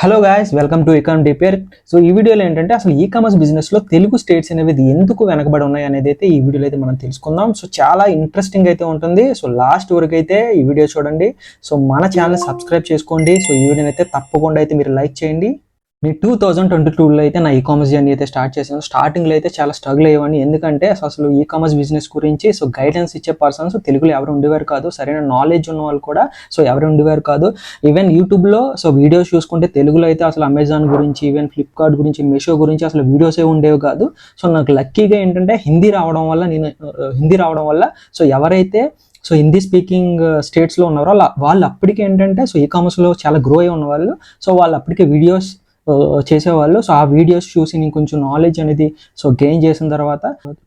Hello guys welcome to ecom డిపేర్ so ఈ వీడియోలో ఏంటంటే అసలు ఈ కామర్స్ బిజినెస్లో తెలుగు స్టేట్స్ అనేవి ఎందుకు వెనకబడి ఉన్నాయి అనేది అయితే ఈ వీడియోలో అయితే మనం తెలుసుకుందాం. సో చాలా ఇంట్రెస్టింగ్ అయితే ఉంటుంది. సో లాస్ట్ వరకు అయితే ఈ వీడియో చూడండి. సో మన ఛానల్ సబ్స్క్రైబ్ చేసుకోండి. సో ఈ వీడియోని అయితే తప్పకుండా అయితే మీరు లైక్ చేయండి. నేను టూ థౌజండ్ ట్వంటీ టూలో అయితే నా ఈ కామర్స్ జర్నీ అయితే స్టార్ట్ చేశాను. స్టార్టింగ్లో అయితే చాలా స్ట్రగుల్ అయ్యేవాడిని. ఎందుకంటే అసలు ఈ కామర్స్ బిజినెస్ గురించి సో గైడెన్స్ ఇచ్చే పర్సన్స్ తెలుగులో ఎవరు ఉండేవారు కాదు. సరైన నాలెడ్జ్ ఉన్న వాళ్ళు కూడా సో ఎవరు ఉండేవారు కాదు. ఈవెన్ యూట్యూబ్లో సో వీడియోస్ చూసుకుంటే తెలుగులో అయితే అసలు అమెజాన్ గురించి ఈవెన్ ఫ్లిప్కార్ట్ గురించి మీషో గురించి అసలు వీడియోసే ఉండేవి కాదు. సో నాకు లక్కీగా ఏంటంటే హిందీ రావడం వల్ల నేను uh, హిందీ రావడం వల్ల సో ఎవరైతే సో హిందీ స్పీకింగ్ స్టేట్స్లో uh, ఉన్నారో వాళ్ళు అప్పటికే ఏంటంటే సో ఈ కామర్స్లో చాలా గ్రో అయి ఉన్నవాళ్ళు. సో వాళ్ళు అప్పటికే వీడియోస్ చేసేవాళ్ళు. సో ఆ వీడియోస్ చూసి నేను కొంచెం నాలెడ్జ్ అనేది సో గెయిన్ చేసిన తర్వాత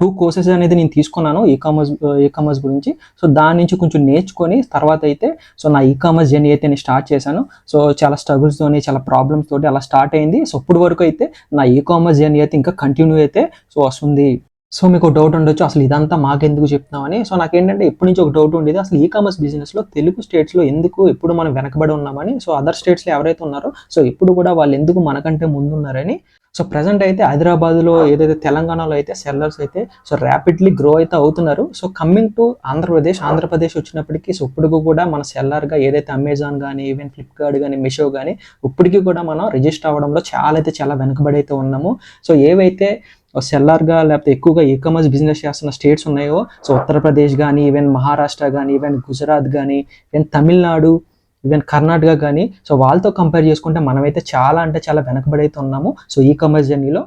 టూ కోర్సెస్ అనేది నేను తీసుకున్నాను ఈ కామర్స్ ఈ కామర్స్ గురించి. సో దాని నుంచి కొంచెం నేర్చుకొని తర్వాత అయితే సో నా ఈ కామర్స్ జర్నీ అయితే నేను స్టార్ట్ చేశాను. సో చాలా struggles తోని చాలా ప్రాబ్లమ్స్ తోటి అలా స్టార్ట్ అయింది. సో ఇప్పుడు వరకు అయితే నా ఈ కామర్స్ జర్నీ అయితే ఇంకా కంటిన్యూ అయితే సో వస్తుంది. సో మీకు డౌట్ ఉండొచ్చు అసలు ఇదంతా మాకెందుకు చెప్తున్నామని. సో నాకేంటంటే ఎప్పటి నుంచి ఒక డౌట్ ఉండేది అసలు ఈ కామర్స్ బిజినెస్లో తెలుగు స్టేట్స్లో ఎందుకు ఎప్పుడు మనం వెనకబడి ఉన్నామని. సో అదర్ స్టేట్స్లో ఎవరైతే ఉన్నారో సో ఇప్పుడు కూడా వాళ్ళు ఎందుకు మనకంటే ముందున్నారని. సో ప్రజెంట్ అయితే హైదరాబాద్లో ఏదైతే తెలంగాణలో అయితే సెల్లర్స్ అయితే సో ర్యాపిడ్లీ గ్రో అయితే అవుతున్నారు. So coming to Andhra Pradesh Andhra Pradesh వచ్చినప్పటికీ సో ఇప్పుడు కూడా మన సెల్లర్గా ఏదైతే అమెజాన్ కానీ ఈవెన్ ఫ్లిప్కార్ట్ కానీ మిషో కానీ ఇప్పటికీ కూడా మనం రిజిస్టర్ అవ్వడంలో చాలా అయితే చాలా వెనుకబడి అయితే ఉన్నాము. సో ఏవైతే సెల్లార్గా లేకపోతే ఎక్కువగా ఈ కామర్స్ బిజినెస్ చేస్తున్న స్టేట్స్ ఉన్నాయో సో ఉత్తరప్రదేశ్ కానీ ఈవెన్ మహారాష్ట్ర కానీ ఈవెన్ గుజరాత్ కానీ ఈవెన్ తమిళనాడు ఈవెన్ కర్ణాటక కానీ సో వాళ్ళతో కంపేర్ చేసుకుంటే మనమైతే చాలా అంటే చాలా వెనకబడి అయితే ఉన్నాము. సో ఈ కామర్స్ జర్నీలో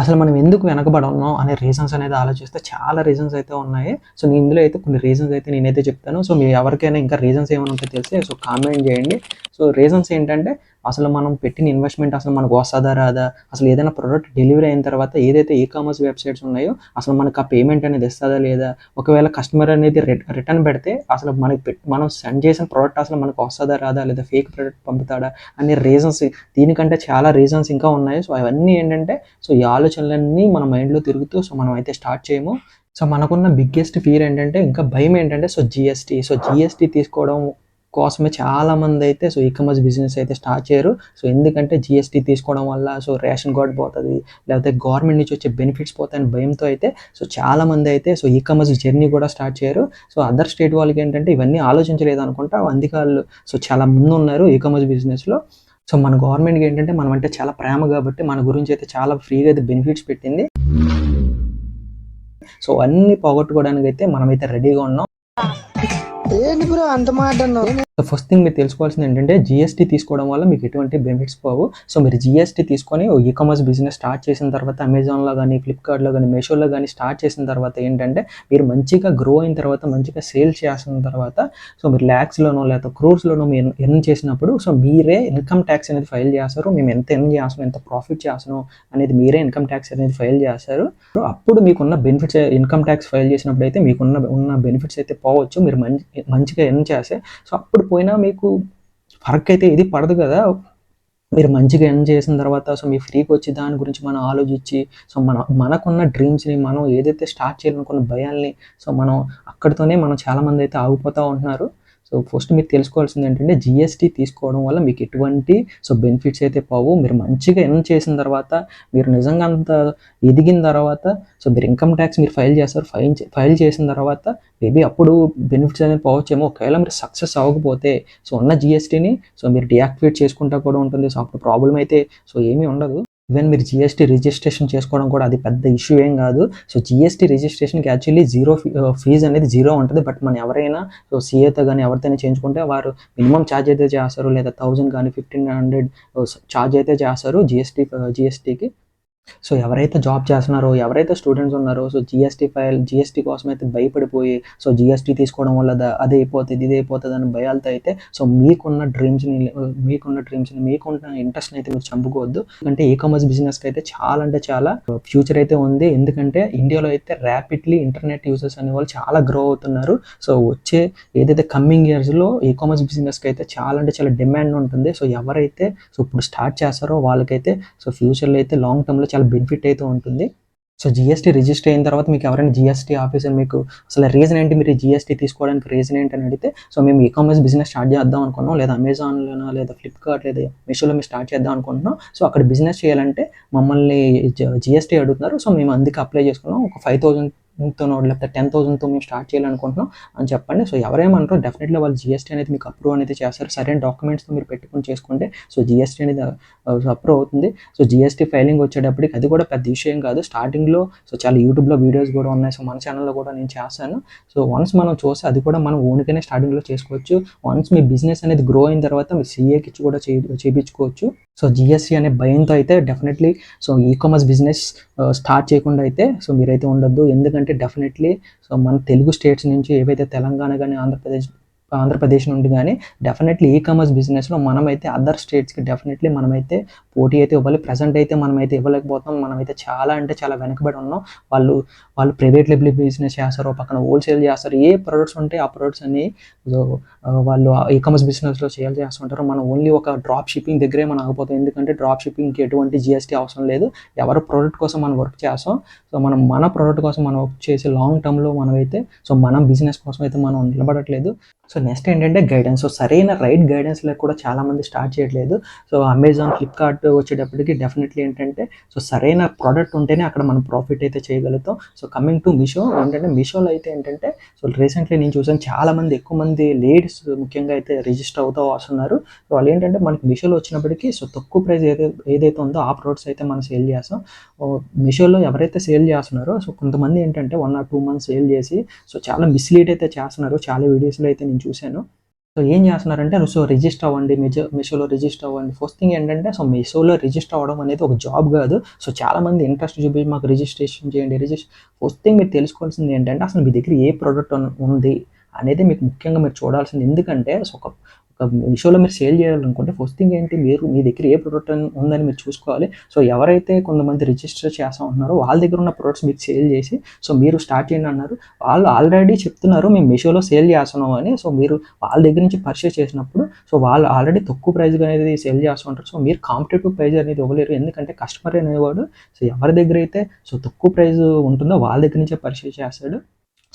అసలు మనం ఎందుకు వెనకబడి ఉన్నాం అనే రీజన్స్ అనేది ఆలోచిస్తే చాలా రీజన్స్ అయితే ఉన్నాయి. సో నేను ఇందులో అయితే కొన్ని రీజన్స్ అయితే నేనైతే చెప్తాను. సో మీరు ఎవరికైనా ఇంకా రీజన్స్ ఏమైనా ఉంటే తెలిస్తే సో కామెంట్ చేయండి. సో రీజన్స్ ఏంటంటే అసలు మనం పెట్టిన ఇన్వెస్ట్మెంట్ అసలు మనకు వస్తుందా రాదా? అసలు ఏదైనా ప్రోడక్ట్ డెలివరీ అయిన తర్వాత ఏదైతే ఈ కామర్స్ వెబ్సైట్స్ ఉన్నాయో అసలు మనకు ఆ పేమెంట్ అనేది ఇస్తుందా లేదా? ఒకవేళ కస్టమర్ అనేది రిటర్న్ పెడితే అసలు మనకి మనం సెండ్ చేసిన ప్రోడక్ట్ అసలు మనకు వస్తుందా రాదా? లేదా ఫేక్ ప్రోడక్ట్ పంపుతాడా? అనే రీజన్స్ దీనికంటే చాలా రీజన్స్ ఇంకా ఉన్నాయి. సో అవన్నీ ఏంటంటే సో ఈ ఆలోచనలన్నీ మన మైండ్లో తిరుగుతూ సో మనం అయితే స్టార్ట్ చేయము. సో మనకున్న బిగ్గెస్ట్ ఫీర్ ఏంటంటే ఇంకా భయం ఏంటంటే సో జిఎస్టీ సో జిఎస్టీ తీసుకోవడం కోసమే చాలా మంది అయితే సో ఈ కామర్స్ బిజినెస్ అయితే స్టార్ట్ చేయరు. సో ఎందుకంటే జిఎస్టీ తీసుకోవడం వల్ల సో రేషన్ కార్డ్ పోతుంది లేకపోతే గవర్నమెంట్ నుంచి వచ్చే బెనిఫిట్స్ పోతాయని భయంతో అయితే సో చాలా మంది అయితే సో ఈ కామర్స్ జర్నీ కూడా స్టార్ట్ చేయరు. సో అదర్ స్టేట్ వాళ్ళకి ఏంటంటే ఇవన్నీ ఆలోచించలేదు అనుకుంటా అందుకే వాళ్ళు సో చాలా ముందు ఉన్నారు ఈ కామర్స్ బిజినెస్లో సో మన గవర్నమెంట్కి ఏంటంటే మనం అంటే చాలా ప్రేమ కాబట్టి మన గురించి అయితే చాలా ఫ్రీగా అయితే బెనిఫిట్స్ పెట్టింది. సో అన్ని పోగొట్టుకోవడానికి అయితే మనమైతే రెడీగా ఉన్నాం. ఏంటి బ్రో అంత మాట సో ఫస్ట్ థింగ్ మీరు తెలుసుకోవాల్సింది ఏంటంటే జిఎస్టీ తీసుకోవడం వల్ల మీకు ఎటువంటి బెనిఫిట్స్ పోవు. సో మీరు జిఎస్టీ తీసుకొని ఈ కామర్స్ బిజినెస్ స్టార్ట్ చేసిన తర్వాత అమెజాన్లో కానీ ఫ్లిప్కార్ట్లో కానీ మీషోలో కానీ స్టార్ట్ చేసిన తర్వాత ఏంటంటే మీరు మంచిగా గ్రో అయిన తర్వాత మంచిగా సేల్ చేసిన తర్వాత సో మీరు ల్యాక్స్లోనో లేదా క్రోర్స్లోనో మీరు ఎర్న్ చేసినప్పుడు సో మీరే ఇన్కమ్ ట్యాక్స్ అనేది ఫైల్ చేస్తారు. మేము ఎంత ఎర్న్ చేస్తున్నాం ఎంత ప్రాఫిట్ చేస్తున్నాం అనేది మీరే ఇన్కమ్ ట్యాక్స్ అనేది ఫైల్ చేస్తారు. సో అప్పుడు మీకున్న బెనిఫిట్స్ ఇన్కమ్ ట్యాక్స్ ఫైల్ చేసినప్పుడు అయితే మీకున్న ఉన్న బెనిఫిట్స్ అయితే పోవచ్చు. మీరు మంచి మంచిగా ఎర్న్ చేస్తే సో అప్పుడు పోయినా మీకు ఫరక్ అయితే ఇది పడదు కదా? మీరు మంచిగా ఎర్న్ చేసిన తర్వాత సో మీ ఫ్రీకి వచ్చి దాని గురించి మనం ఆలోచించి సో మన మనకున్న డ్రీమ్స్ని మనం ఏదైతే స్టార్ట్ చేయాలనుకున్న భయాల్ని సో మనం అక్కడితోనే మనం చాలామంది అయితే ఆగిపోతూ ఉంటున్నారు. సో ఫస్ట్ మీరు తెలుసుకోవాల్సింది ఏంటంటే జిఎస్టీ తీసుకోవడం వల్ల మీకు ఎటువంటి సో బెనిఫిట్స్ అయితే పోవు. మీరు మంచిగా ఎర్న్ చేసిన తర్వాత మీరు నిజంగా అంత ఎదిగిన తర్వాత సో మీరు ఇన్కమ్ ట్యాక్స్ మీరు ఫైల్ చేస్తారు. ఫైల్ ఫైల్ చేసిన తర్వాత మేబీ అప్పుడు బెనిఫిట్స్ అనేది పోవచ్చేమో. ఒకవేళ మీరు సక్సెస్ అవ్వకపోతే సో ఉన్న జిఎస్టీని సో మీరు డియాక్టివేట్ చేసుకుంటా కూడా ఉంటుంది. సో అప్పుడు ప్రాబ్లం అయితే సో ఏమీ ఉండదు. ఈవెన్ మీరు జిఎస్టీ రిజిస్ట్రేషన్ చేసుకోవడం కూడా అది పెద్ద ఇష్యూ ఏం కాదు. సో జిఎస్టీ రిజిస్ట్రేషన్కి యాక్చువల్లీ జీరో ఫీజు అనేది జీరో ఉంటుంది. బట్ మనం ఎవరైనా సో సీఏతో కానీ ఎవరితోనే చేయించుకుంటే వారు మినిమం ఛార్జ్ అయితే చేస్తారు. లేదా థౌజండ్ కానీ ఫిఫ్టీన్ హండ్రెడ్ ఛార్జ్ అయితే చేస్తారు జిఎస్టీ జిఎస్టీకి సో ఎవరైతే జాబ్ చేస్తున్నారో ఎవరైతే స్టూడెంట్స్ ఉన్నారో సో జిఎస్టీ ఫైల్ జిఎస్టీ కోసం అయితే భయపడిపోయి సో జిఎస్టీ తీసుకోవడం వల్ల అది అయిపోతుంది ఇది అయిపోతుంది అని భయాలతో అయితే సో మీకున్న డ్రీమ్స్ని మీకున్న డ్రీమ్స్ని మీకున్న ఇంట్రెస్ట్ని అయితే మీరు చంపుకోవద్దు. ఎందుకంటే ఈ కామర్స్ బిజినెస్కి అయితే చాలా అంటే చాలా ఫ్యూచర్ అయితే ఉంది. ఎందుకంటే ఇండియాలో అయితే ర్యాపిడ్లీ ఇంటర్నెట్ యూజర్స్ అనే వాళ్ళు చాలా గ్రో అవుతున్నారు. సో వచ్చే ఏదైతే కమ్మింగ్ ఇయర్స్లో ఈ కామర్స్ బిజినెస్కి అయితే చాలా అంటే చాలా డిమాండ్ ఉంటుంది. సో ఎవరైతే సో ఇప్పుడు స్టార్ట్ చేస్తారో వాళ్ళకైతే సో ఫ్యూచర్లో అయితే లాంగ్ టర్మ్లో చాలా బెనిఫిట్ అయితే ఉంటుంది. సో జిఎస్టీ రిజిస్టర్ అయిన తర్వాత మీకు ఎవరైనా జిఎస్టీ ఆఫీసర్ మీకు అసలు రీజన్ ఏంటి మీరు జిఎస్టీ తీసుకోవడానికి రీజన్ ఏంటి అని అడిగితే సో మేము ఈ కామర్స్ బిజినెస్ స్టార్ట్ చేద్దాం అనుకున్నాం లేదా అమెజాన్లోనో లేదా ఫ్లిప్కార్ట్ లేదా మీషోలో మేము స్టార్ట్ చేద్దాం అనుకుంటున్నాం. సో అక్కడ బిజినెస్ చేయాలంటే మమ్మల్ని జిఎస్టీ అడుగుతున్నారు. సో మేము అందుకే అప్లై చేసుకున్నాం. ఒక ఫైవ్ థౌసండ్ తో లేకపోతే టెన్ థౌసండ్తో మేము స్టార్ట్ చేయాలనుకుంటున్నాం అని చెప్పండి. సో ఎవరేమంటారో డెఫినెట్లీ వాళ్ళు జిఎస్టీ అనేది మీకు అప్రూవ్ అనేది చేస్తారు. సరైన డాక్యుమెంట్స్తో మీరు పెట్టుకుని చేసుకుంటే సో జిఎస్టీ అనేది అప్రూవ్ అవుతుంది. సో జిఎస్టీ ఫైలింగ్ వచ్చేటప్పటికి అది కూడా పెద్ద విషయం కాదు. స్టార్టింగ్లో సో చాలా యూట్యూబ్లో వీడియోస్ కూడా ఉన్నాయి. సో మన ఛానల్లో కూడా నేను చేస్తాను. సో వన్స్ మనం చూస్తే అది కూడా మనం ఓన్గానే స్టార్టింగ్లో చేసుకోవచ్చు. వన్స్ మీ బిజినెస్ అనేది గ్రో అయిన తర్వాత మీ సీఏకి ఇచ్చి కూడా చేయించుకోవచ్చు సో జిఎస్సి అనే భయంతో అయితే definitely so e commerce business start చేయకుండా అయితే సో మీరైతే ఉండొద్దు. ఎందుకంటే డెఫినెట్లీ సో మన తెలుగు స్టేట్స్ నుంచి ఏవైతే తెలంగాణ కానీ ఆంధ్రప్రదేశ్ ఆంధ్రప్రదేశ్ నుండి కానీ డెఫినెట్లీ ఈ కామర్స్ బిజినెస్లో మనమైతే అదర్ స్టేట్స్కి డెఫినెట్లీ మనమైతే పోటీ అయితే ఇవ్వాలి. ప్రజెంట్ అయితే మనమైతే ఇవ్వలేకపోతాం మనమైతే చాలా అంటే చాలా వెనకబడి ఉన్నాం. వాళ్ళు వాళ్ళు ప్రైవేట్ లెవెల్ బిజినెస్ చేస్తారు పక్కన హోల్సేల్ చేస్తారు ఏ ప్రొడక్ట్స్ ఉంటే ఆ ప్రొడక్ట్స్ అన్ని వాళ్ళు ఈ కామర్స్ బిజినెస్లో సేల్ చేస్తుంటారు. మనం ఓన్లీ ఒక డ్రాప్ షిప్పింగ్ దగ్గరే మనం ఆగిపోతాం. ఎందుకంటే డ్రాప్ షిప్పింగ్కి ఎటువంటి జిఎస్టీ అవసరం లేదు. ఎవరి ప్రోడక్ట్ కోసం మనం వర్క్ చేస్తాం. సో మనం మన ప్రోడక్ట్ కోసం మనం వర్క్ చేసి లాంగ్ టర్మ్లో మనమైతే సో మనం బిజినెస్ కోసం అయితే మనం నిలబడట్లేదు. సో నెక్స్ట్ ఏంటంటే గైడెన్స్ సో సరైన రైట్ గైడెన్స్ లేక కూడా చాలా మంది స్టార్ట్ చేయట్లేదు. సో అమెజాన్ ఫ్లిప్కార్ట్ వచ్చేటప్పటికి డెఫినెట్లీ ఏంటంటే సో సరైన ప్రోడక్ట్ ఉంటేనే అక్కడ మనం ప్రాఫిట్ అయితే చేయగలుగుతాం. సో కమింగ్ టు మీషో ఏంటంటే మీషోలో అయితే ఏంటంటే సో రీసెంట్లీ నేను చూసాను చాలా మంది ఎక్కువ మంది లేడీస్ ముఖ్యంగా అయితే రిజిస్టర్ అవుతూ వస్తున్నారు. సో వాళ్ళు ఏంటంటే మనకి మీషోలో వచ్చినప్పటికీ సో తక్కువ ప్రైస్ ఏదైతే ఏదైతే ఉందో ఆ ప్రోడక్ట్స్ అయితే మనం సేల్ చేస్తాం. మీషోలో ఎవరైతే సేల్ చేస్తున్నారో సో కొంతమంది ఏంటంటే one or two months sale చేసి సో చాలా మిస్లీడ్ అయితే చేస్తున్నారు. చాలా వీడియోస్లో అయితే నేను చూశాను. సో ఏం చేస్తున్నారంటే సో రిజిస్టర్ అవ్వండి మీజో మీషోలో రిజిస్టర్ అవ్వండి. ఫస్ట్ థింగ్ ఏంటంటే సో మీషోలో రిజిస్టర్ అవ్వడం అనేది ఒక జాబ్ కాదు. సో చాలా మంది ఇంట్రెస్ట్ చూపించి మాకు రిజిస్ట్రేషన్ చేయండి రిజిస్టర్ ఫస్ట్ థింగ్ మీరు తెలుసుకోవాల్సింది ఏంటంటే అసలు మీ దగ్గర ఏ ప్రోడక్ట్ ఉంది అనేది మీకు ముఖ్యంగా మీరు చూడాల్సింది. ఎందుకంటే సో ఒక మీషోలో మీరు సేల్ చేయాలనుకుంటే ఫస్ట్ థింగ్ ఏంటి? మీరు మీ దగ్గర ఏ ప్రోడక్ట్ ఉందని మీరు చూసుకోవాలి. సో ఎవరైతే కొంతమంది రిజిస్టర్ చేస్తా ఉంటున్నారో వాళ్ళ దగ్గర ఉన్న ప్రోడక్ట్స్ మీకు సేల్ చేసి సో మీరు స్టార్ట్ చేయండి అన్నారు. వాళ్ళు ఆల్రెడీ చెప్తున్నారు మేము మీషోలో సేల్ చేస్తున్నాం అని. సో మీరు వాళ్ళ దగ్గర నుంచి పర్చేస్ చేసినప్పుడు సో వాళ్ళు ఆల్రెడీ తక్కువ ప్రైస్ అనేది సేల్ చేస్తుంటారు సో మీరు కాంపిటేటివ్ ప్రైస్ అనేది ఇవ్వలేరు. ఎందుకంటే కస్టమర్ అనేవాడు సో ఎవరి దగ్గర అయితే సో తక్కువ ప్రైస్ ఉంటుందో వాళ్ళ దగ్గర నుంచే పర్చేస్ చేస్తాడు.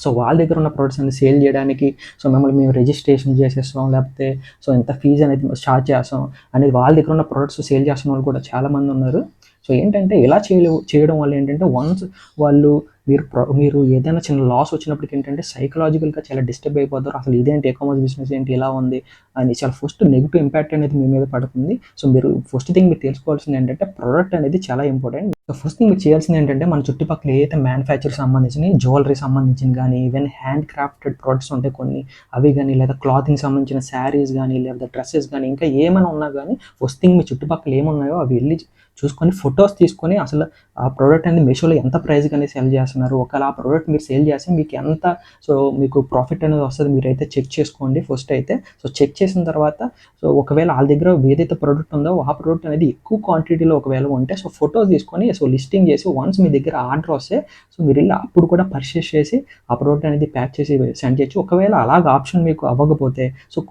సో వాళ్ళ దగ్గర ఉన్న ప్రొడక్ట్స్ అన్ని సేల్ చేయడానికి సో మిమ్మల్ని మేము రిజిస్ట్రేషన్ చేసేస్తాం లేకపోతే సో ఎంత ఫీజు అనేది చార్జ్ చేస్తాం అనేది వాళ్ళ దగ్గర ఉన్న ప్రొడక్ట్స్ సేల్ చేస్తున్న వాళ్ళు కూడా చాలామంది ఉన్నారు. సో ఏంటంటే ఇలా చేయలే చేయడం వల్ల ఏంటంటే వన్స్ వాళ్ళు మీరు మీరు ఏదైనా చిన్న లాస్ వచ్చినప్పటికి ఏంటంటే సైకలాజికల్గా చాలా డిస్టర్బ్ అయిపోతారు. అసలు ఇదేంటి ఏ కామర్స్ బిజినెస్ ఏంటి ఇలా ఉంది అని చాలా ఫస్ట్ నెగిటివ్ ఇంపాక్ట్ అనేది మీ మీద పడుతుంది. సో మీరు ఫస్ట్ థింగ్ మీరు తెలుసుకోవాల్సింది ఏంటంటే ప్రోడక్ట్ అనేది చాలా ఇంపార్టెంట్ సో ఫస్ట్ థింగ్ మీరు చేయాల్సింది ఏంటంటే మన చుట్టుపక్కల ఏదైతే మ్యానుఫ్యాక్చర్ సంబంధించిన జ్యువెలరీ సంబంధించిన కానీ ఈవెన్ హ్యాండ్ క్రాఫ్టెడ్ ప్రొడక్ట్స్ ఉంటాయి కొన్ని అవి కానీ లేదా క్లాతింగ్ సంబంధించిన శారీస్ కానీ లేదా డ్రెస్సెస్ కానీ ఇంకా ఏమైనా ఉన్నా కానీ ఫస్ట్ థింగ్ మీ చుట్టుపక్కల ఏమున్నాయో అవి వెళ్ళి చూసుకొని ఫొటోస్ తీసుకొని అసలు ఆ ప్రోడక్ట్ అనేది మీషోలో ఎంత ప్రైస్కి అనేది సేల్ చేస్తున్నారు. ఒకవేళ ఆ ప్రోడక్ట్ మీరు సేల్ చేస్తే మీకు ఎంత సో మీకు ప్రాఫిట్ అనేది వస్తుంది మీరైతే చెక్ చేసుకోండి ఫస్ట్ అయితే. సో చెక్ చేసిన తర్వాత సో ఒకవేళ వాళ్ళ దగ్గర ఏదైతే ప్రోడక్ట్ ఉందో ఆ ప్రోడక్ట్ అనేది ఎక్కువ క్వాంటిటీలో ఒకవేళ ఉంటే సో ఫొటోస్ తీసుకొని సో లిస్టింగ్ చేసి వన్స్ మీ దగ్గర ఆర్డర్ వస్తే సో మీరు వెళ్ళి అప్పుడు కూడా పర్చేస్ చేసి ఆ ప్రోడక్ట్ అనేది ప్యాక్ చేసి సెండ్ చేయొచ్చు. ఒకవేళ అలాగ ఆప్షన్ మీకు అవ్వకపోతే సో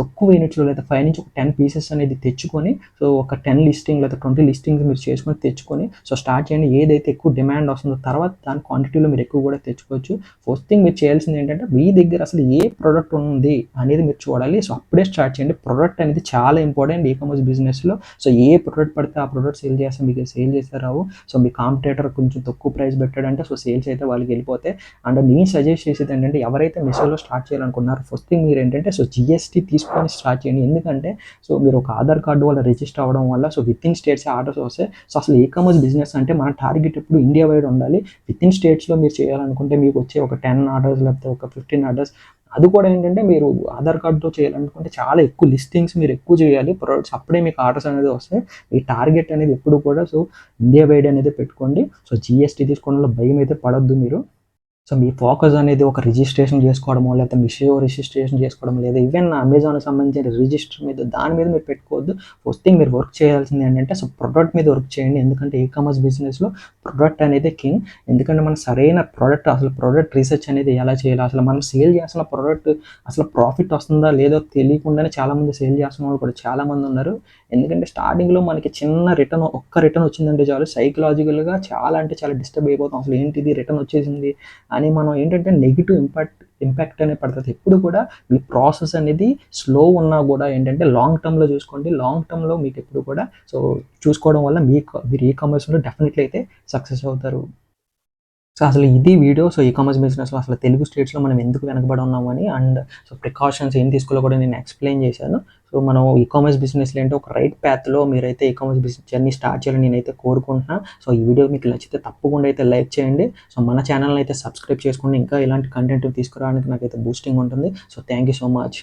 తక్కువ యూనిట్లో లేదా ఫైవ్ నుంచి ఒక టెన్ పీసెస్ అనేది తెచ్చుకొని సో ఒక టెన్ లిస్టింగ్ లేదా ట్వంటీ లిస్టింగ్స్ మీరు చేసుకొని తెచ్చుకొని సో స్టార్ట్ చేయండి. ఏదైతే ఎక్కువ డిమాండ్ వస్తుందో తర్వాత దాని క్వాంటిటీలో మీరు ఎక్కువ కూడా తెచ్చుకోవచ్చు. ఫస్ట్ థింగ్ మీరు చేయాల్సింది ఏంటంటే మీ దగ్గర అసలు ఏ ప్రోడక్ట్ ఉంది అనేది మీరు చూడాలి. సో అప్పుడే స్టార్ట్ చేయండి. ప్రోడక్ట్ అనేది చాలా ఇంపార్టెంట్ ఈ కామర్స్ బిజినెస్లో సో ఏ ప్రోడక్ట్ పడితే ఆ ప్రోడక్ట్ సేల్ చేస్తే మీకు సేల్ చేస్తే రావు. సో మీ కాంపిటేటర్ కొంచెం తక్కువ ప్రైస్ పెట్టాడంటే సో సేల్స్ అయితే వాళ్ళకి వెళ్ళిపోతే. అండ్ నేను సజెస్ట్ చేసేది ఏంటంటే ఎవరైతే మిషోలో స్టార్ట్ చేయాలనుకున్నారో ఫస్ట్ థింగ్ మీరు ఏంటంటే సో జిఎస్టీ తీసుకొని స్టార్ట్ చేయండి. ఎందుకంటే సో మీరు ఒక ఆధార్ కార్డు వల్ల రిజిస్టర్ అవ్వడం వల్ల so within states orders వస్తాయి సో అసలు ఈ కామర్స్ బిజినెస్ అంటే మన టార్గెట్ ఇప్పుడు ఇండియా వైడ్ ఉండాలి. విత్ ఇన్ స్టేట్స్లో మీరు చేయాలనుకుంటే మీకు వచ్చే ఒక టెన్ ఆర్డర్స్ లేకపోతే ఒక ఫిఫ్టీన్ ఆర్డర్స్ అది కూడా ఏంటంటే మీరు ఆధార్ కార్డుతో చేయాలనుకుంటే చాలా ఎక్కువ లిస్టింగ్స్ మీరు ఎక్కువ చేయాలి. ప్రొడక్ట్స్ అప్పుడే మీకు ఆర్డర్స్ అనేది వస్తాయి. ఈ టార్గెట్ అనేది ఎప్పుడు కూడా సో ఇండియా వైడ్ అనేది పెట్టుకోండి. సో జిఎస్టీ తీసుకోవడంలో భయం అయితే పడొద్దు మీరు. సో మీ ఫోకస్ అనేది ఒక రిజిస్ట్రేషన్ చేసుకోవడమో లేకపోతే మిషో రిజిస్ట్రేషన్ చేసుకోవడం లేదా ఈవెన్ అమెజాన్కి సంబంధించిన రిజిస్టర్ మీద దాని మీద మీరు పెట్టుకోవద్దు. ఫస్ట్ థింగ్ మీరు వర్క్ చేయాల్సింది ఏంటంటే సో ప్రొడక్ట్ మీద వర్క్ చేయండి. ఎందుకంటే ఈ కామర్స్ బిజినెస్లో ప్రొడక్ట్ అనేది కింగ్ ఎందుకంటే మనం సరైన ప్రోడక్ట్ అసలు ప్రోడక్ట్ రీసెర్చ్ అనేది ఎలా చేయాలి? అసలు మనం సేల్ చేస్తున్న ప్రోడక్ట్ అసలు ప్రాఫిట్ వస్తుందా లేదో తెలియకుండానే చాలామంది సేల్ చేస్తున్న వాళ్ళు కూడా చాలామంది ఉన్నారు. ఎందుకంటే స్టార్టింగ్లో మనకి చిన్న రిటర్న్ ఒక్క రిటర్న్ వచ్చిందంటే చాలు. సైకలాజికల్గా చాలా అంటే చాలా డిస్టర్బ్ అయిపోతాం. అసలు ఏంటిది? రిటర్న్ వచ్చేసింది? అని మనం ఏంటంటే నెగిటివ్ ఇంపాక్ట్ ఇంపాక్ట్ అనేది పడుతుంది. ఎప్పుడు కూడా మీ ప్రాసెస్ అనేది స్లో ఉన్నా కూడా ఏంటంటే లాంగ్ టర్మ్లో చూసుకోండి. లాంగ్ టర్మ్లో మీకు ఎప్పుడు కూడా సో చూసుకోవడం వల్ల మీకు మీరు ఈ కామర్స్లో డెఫినెట్లీ అయితే సక్సెస్ అవుతారు. సో అసలు ఇది వీడియో సో ఈ కామర్స్ బిజినెస్లో అసలు తెలుగు స్టేట్స్లో మనం ఎందుకు వెనకబడి ఉన్నామని అండ్ సో ప్రికాషన్స్ ఏం తీసుకోవాలో కూడా నేను ఎక్స్ప్లెయిన్ చేశాను. సో మనం ఈ కామర్స్ బిజినెస్లో ఏంటో ఒక రైట్ ప్యాత్లో మీరైతే e commerce business journey start చేయాలని నేనైతే కోరుకుంటున్నాను సో ఈ వీడియో మీకు నచ్చితే తప్పకుండా అయితే లైక్ చేయండి. సో మన ఛానల్ని అయితే సబ్స్క్రైబ్ చేసుకుని ఇంకా ఇలాంటి కంటెంట్ తీసుకురావడానికి నాకైతే బూస్టింగ్ ఉంటుంది. So thank you so much